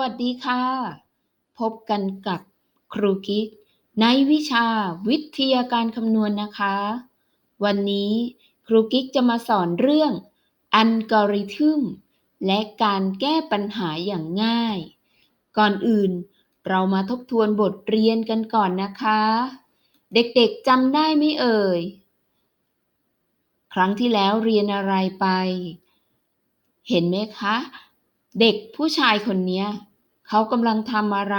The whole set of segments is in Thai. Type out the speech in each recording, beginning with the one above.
วัสดีค่ะ พบกันกับครูกิ๊กในวิชาวิทยาการคำนวณนะคะ วันนี้ครูกิ๊กจะมาสอนเรื่องอัลกอริทึมและการแก้ปัญหาอย่างง่าย ก่อนอื่นเรามาทบทวนบทเรียนกันก่อนนะคะ เด็กๆจำได้ไหมเอ่ย ครั้งที่แล้วเรียนอะไรไป เห็นไหมคะเด็กผู้ชายคนนี้ เขากำลังทำอะไร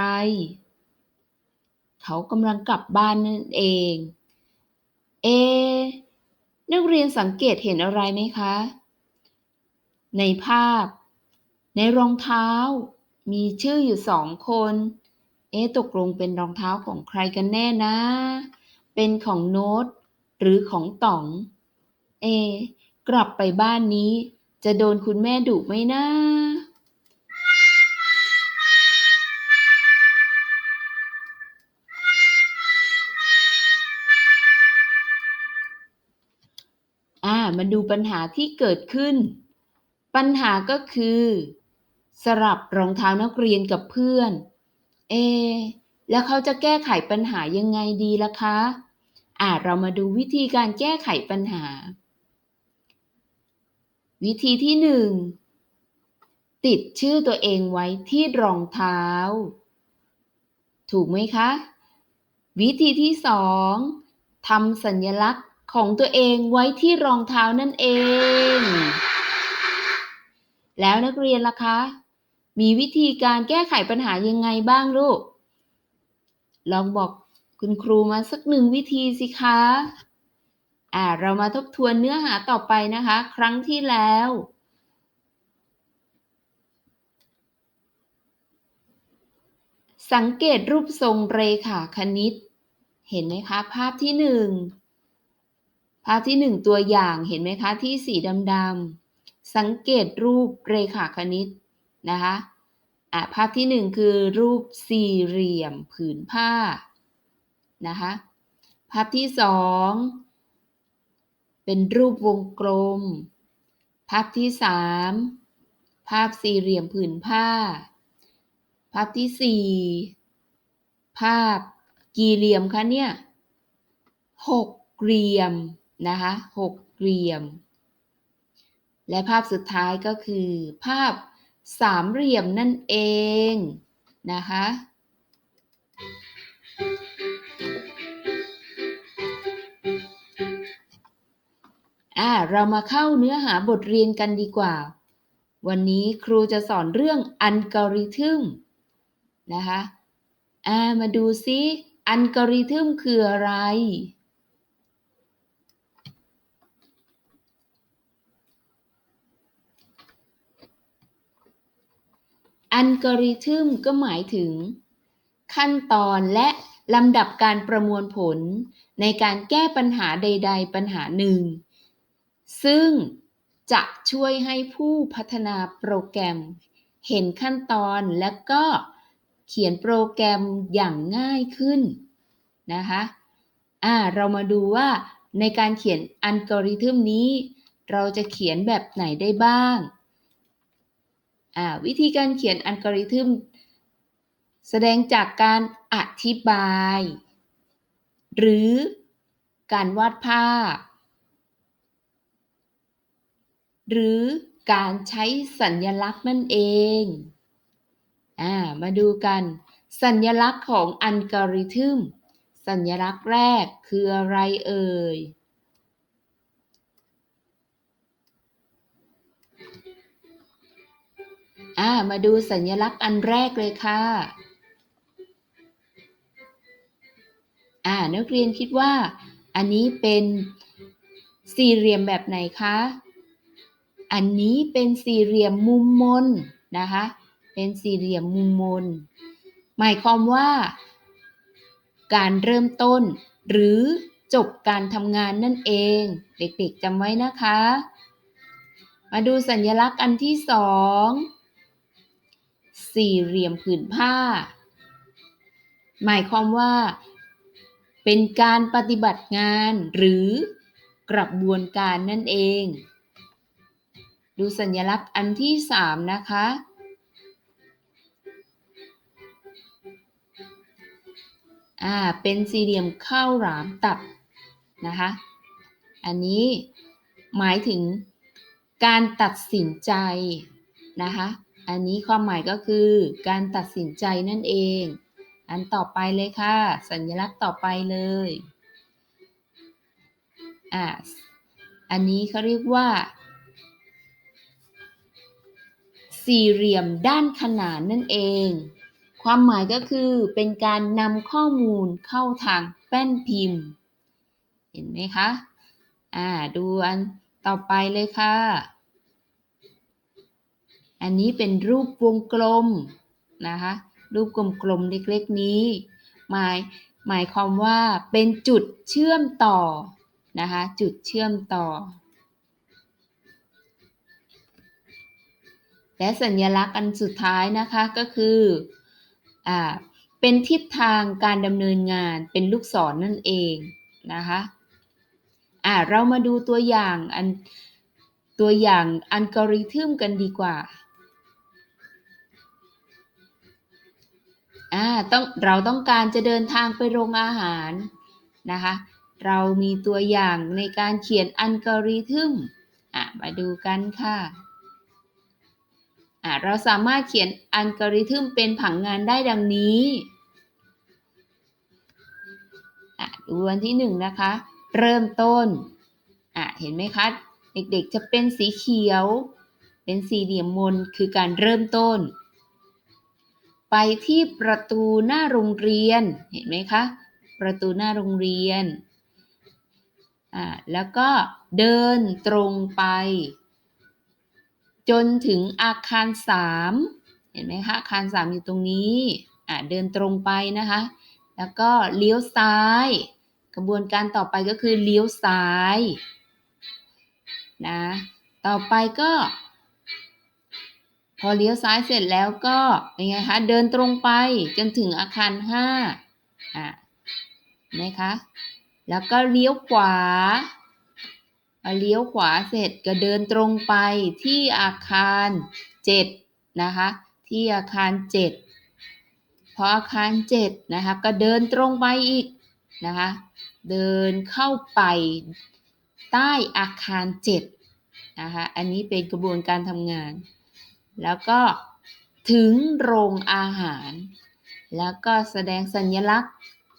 เขากำลังกลับบ้านนั่นเอง เอ นักเรียนสังเกตเห็นอะไรไหมคะ ในภาพ ในรองเท้า มีชื่ออยู่สองคน เอ๊ตกลงเป็นรองเท้าของใครกันแน่นะ เป็นของโน้ตหรือของต๋อง เอ กลับไปบ้านนี้จะโดนคุณแม่ดุไหมนะ อ่ามาดูปัญหาที่เกิดขึ้น ปัญหาก็คือ สลับรองเท้านักเรียนกับเพื่อน เอ แล้วเขาจะแก้ไขปัญหายังไงดีล่ะคะอ่าเรามาดูวิธีการแก้ไขปัญหา วิธีที่หนึ่งติดชื่อตัวเองไว้ที่รองเท้า ถูกไหมคะ วิธีที่สองทำสัญลักษณ์ ของตัวเองไว้ที่รองเท้านั่นเอง แล้วนักเรียนล่ะคะ มีวิธีการแก้ไขปัญหายังไงบ้างลูก ลองบอกคุณครูมาสักหนึ่งวิธีสิคะ อ่า เรามาทบทวนเนื้อหาต่อไปนะคะ ครั้งที่แล้วสังเกตรูปทรงเรขาคณิต เห็นไหมคะ ภาพที่หนึ่ง ภาพที่หนึ่งตัวอย่างเห็นไหมคะที่สีดำๆสังเกตรูปเรขาคณิตนะคะอะภาพที่หนึ่งคือรูปสี่เหลี่ยมผืนผ้านะคะภาพที่สองเป็นรูปวงกลม ภาพที่สามภาพสี่เหลี่ยมผืนผ้า ภาพที่สี่ภาพกี่เหลี่ยมคะเนี่ยหกเหลี่ยม นะคะหกเหลี่ยม และภาพสุดท้ายก็คือ ภาพสามเหลี่ยมนั่นเองนะคะอ่าเรามาเข้าเนื้อหาบทเรียนกันดีกว่า วันนี้ครูจะสอนเรื่องอัลกอริทึมนะคะอ่ามาดูซิอัลกอริทึมคืออะไร อัลกอริทึมก็หมายถึง ขั้นตอนและลำดับการประมวลผลในการแก้ปัญหาใด ๆ ปัญหาหนึ่ง ซึ่งจะช่วยให้ผู้พัฒนาโปรแกรม เห็นขั้นตอนและก็เขียนโปรแกรมอย่างง่ายขึ้นนะคะอ่าเรามาดูว่าในการเขียนอัลกอริทึมนี้ เราจะเขียนแบบไหนได้บ้าง วิธีการเขียนอัลกอริทึมแสดงจากการอธิบาย หรือการวาดภาพ หรือการใช้สัญญลักษณ์นั่นเองอ่ามาดูกัน สัญญลักษณ์ของอัลกอริทึม สัญลักษณ์แรกคืออะไรเอ่ย อ่า มาดูสัญลักษณ์อันแรกเลยค่ะ อ่า นักเรียนคิดว่า อันนี้เป็นสี่เหลี่ยมแบบไหนคะ อันนี้เป็นสี่เหลี่ยมมุมมนนะคะ เป็นสี่เหลี่ยมมุมมน หมายความว่า การเริ่มต้น หรือจบการทำงานนั่นเอง เด็กๆจำไว้นะคะ มาดูสัญลักษณ์อันที่สอง สี่เหลี่ยมผืนผ้า หมายความว่า เป็นการปฏิบัติงานหรือกระบวนการนั่นเอง ดูสัญลักษณ์อันที่สามนะคะ อ่า เป็นสี่เหลี่ยมข้าวหลามตับนะคะ อันนี้หมายถึงการตัดสินใจนะคะ อันนี้ความหมายก็คือการตัดสินใจนั่นเอง อันต่อไปเลยค่ะ สัญลักษณ์ต่อไปเลยอ่าอันนี้เขาเรียกว่า สี่เหลี่ยมด้านขนานนั่นเอง ความหมายก็คือเป็นการนำข้อมูลเข้าทางแป้นพิมพ์ เห็นไหมคะ อ่าดูอันต่อไปเลยค่ะ อันนี้เป็นรูปวงกลมนะคะ รูปกลมๆเล็กๆนี้ หมายหมายความว่าเป็นจุดเชื่อมต่อนะคะ จุดเชื่อมต่อ และสัญลักษณ์อันสุดท้ายนะคะก็คืออ่าเป็นทิศทางการดำเนินงานเป็นลูกศรนนั่นเองนะคะอ่าเรามาดูตัวอย่างอันตัวอย่างอัลกอริทึมกันดีกว่า อ่าต้องเราต้องการจะเดินทางไปโรงอาหารนะคะ เรามีตัวอย่างในการเขียนอัลกอริทึมอะมาดูกันค่ะอะเราสามารถเขียนอัลกอริทึมเป็นผังงานได้ดังนี้อะดูอันที่หนึ่งนะคะ เริ่มต้นอะเห็นไหมคะเด็กๆจะเป็นสีเขียว เป็นสี่เหลี่ยมมนคือการเริ่มต้น ไปที่ประตูหน้าโรงเรียน เห็นไหมคะ ประตูหน้าโรงเรียน อ่า แล้วก็เดินตรงไป จนถึงอาคารสามเห็นไหมคะ อาคารสามอยู่ตรงนี้ อ่า เดินตรงไปนะคะ แล้วก็เลี้ยวซ้าย กระบวนการต่อไปก็คือเลี้ยวซ้าย นะ ต่อไปก็ พอเลี้ยวซ้ายเสร็จแล้วก็เป็นไงคะเดินตรงไปจนถึงอาคารห้าอะนะคะ แล้วก็เลี้ยวขวาเลี้ยวขวาเสร็จก็เดินตรงไปที่อาคารเจ็ดนะคะที่อาคารเจ็ดพออาคารเจ็ดนะคะก็เดินตรงไปอีกนะคะเดินเข้าไปใต้อาคารเจ็ดนะคะอันนี้เป็นกระบวนการทำงาน แล้วก็ถึงโรงอาหาร แล้วก็แสดงสัญลักษณ์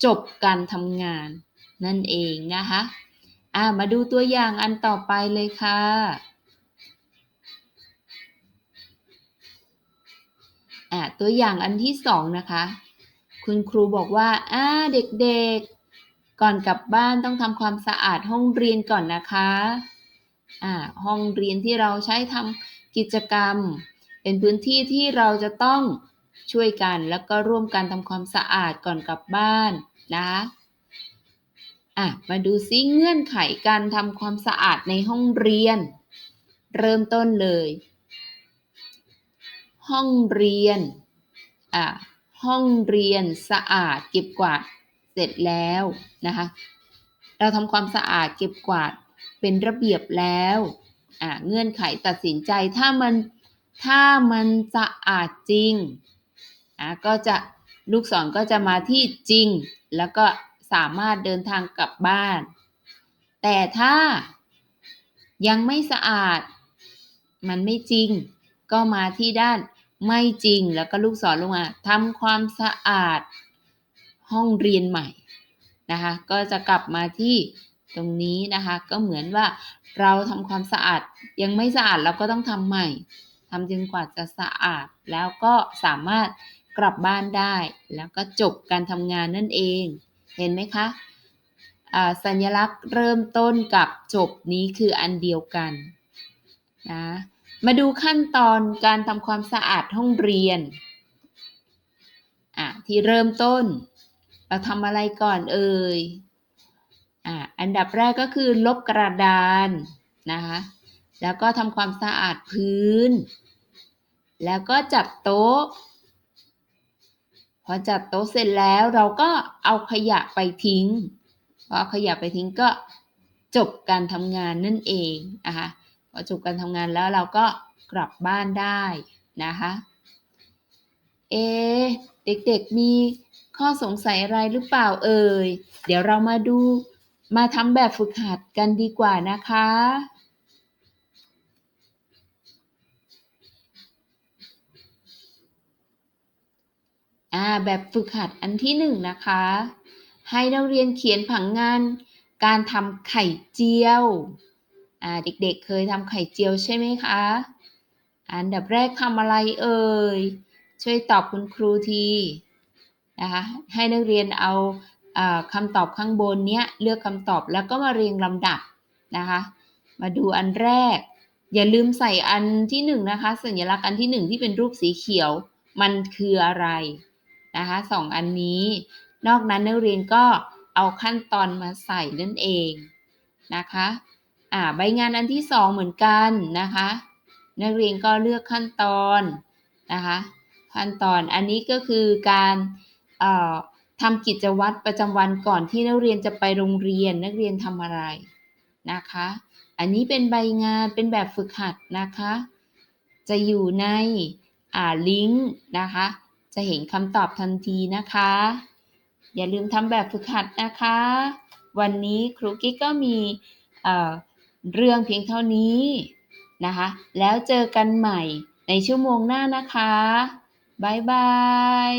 จบการทำงานนั่นเองนะคะอ่ามาดูตัวอย่างอันต่อไปเลยค่ะอ่าตัวอย่างอันที่สองนะคะ คุณครูบอกว่าอ่าเด็กๆ ก่อนกลับบ้านต้องทำความสะอาดห้องเรียนก่อนนะคะอ่าห้องเรียนที่เราใช้ทำกิจกรรม เป็นพื้นที่ที่เราจะต้องช่วยกันแล้วก็ร่วมกันทำความสะอาดก่อนกลับบ้านนะคะอะมาดูซิเงื่อนไขการทำความสะอาดในห้องเรียน เริ่มต้นเลย ห้องเรียนอะห้องเรียนสะอาดเก็บกวาดเสร็จแล้วนะคะเราทำความสะอาดเก็บกวาดเป็นระเบียบแล้วอะเงื่อนไขตัดสินใจถ้ามัน ถ้ามันสะอาดจริงอะก็จะลูกศรก็จะมาที่จริง แล้วก็สามารถเดินทางกลับบ้าน แต่ถ้ายังไม่สะอาด มันไม่จริง ก็มาที่ด้านไม่จริงแล้วก็ลูกศรลงมาทำความสะอาดห้องเรียนใหม่นะคะ ก็จะกลับมาที่ตรงนี้นะคะ ก็เหมือนว่าเราทำความสะอาดยังไม่สะอาดเราก็ต้องทำใหม่ ทำจนกว่าจะสะอาด แล้วก็สามารถกลับบ้านได้ แล้วก็จบการทำงานนั่นเอง เห็นไหมคะสัญลักษณ์เริ่มต้นกับจบนี้คืออันเดียวกันนะมาดูขั้นตอนการทำความสะอาดห้องเรียนที่เริ่มต้น เราทำอะไรก่อนเอ่ยออันดับแรกก็คือลบกระดานนะคะ แล้วก็ทำความสะอาดพื้น แล้วก็จัดโต๊ะ พอจัดโต๊ะเสร็จแล้วเราก็เอาขยะไปทิ้ง พอเอาขยะไปทิ้งก็จบการทำงานนั่นเองนะคะพอจบการทำงานแล้วเราก็กลับบ้านได้นะคะเอเด็กๆมีข้อสงสัยอะไรหรือเปล่าเอ่ย เดี๋ยวเรามาดูมาทำแบบฝึกหัดกันดีกว่านะคะ อ่าแบบฝึกหัดอันที่หนึ่งนะคะ ให้นักเรียนเขียนผังงาน การทำไข่เจียวอ่าเด็กๆเคยทำไข่เจียวใช่ไหมคะ อันดับแรกทำอะไรเอ่ย ช่วยตอบคุณครูทีนะคะให้นักเรียนเอาอาคำตอบข้างบนเนี้ยเลือกคำตอบแล้วก็มาเรียงลำดับนะคะ มาดูอันแรก อย่าลืมใส่อันที่หนึ่งนะคะ สัญลักษณ์อันที่หนึ่งที่เป็นรูปสีเขียว มันคืออะไร นะคะสองอันนี้ นอกนั้นนักเรียนก็เอาขั้นตอนมาใส่นั่นเองนะคะอ่าใบงานอันที่สองเหมือนกันนะคะ นักเรียนก็เลือกขั้นตอนนะคะขั้นตอนอันนี้ก็คือการเอ่อทำกิจวัตรประจำวันก่อนที่นักเรียนจะไปโรงเรียนนักเรียนทำอะไรนะคะ อันนี้เป็นใบงานเป็นแบบฝึกหัดนะคะ จะอยู่ในอ่าลิงก์นะคะ จะเห็นคำตอบทันทีนะคะ อย่าลืมทำแบบฝึกหัดนะคะ วันนี้ครูกิ๊กก็มีเเรื่องเพียงเท่านี้นะคะ แล้วเจอกันใหม่ในชั่วโมงหน้านะคะ บ๊ายบาย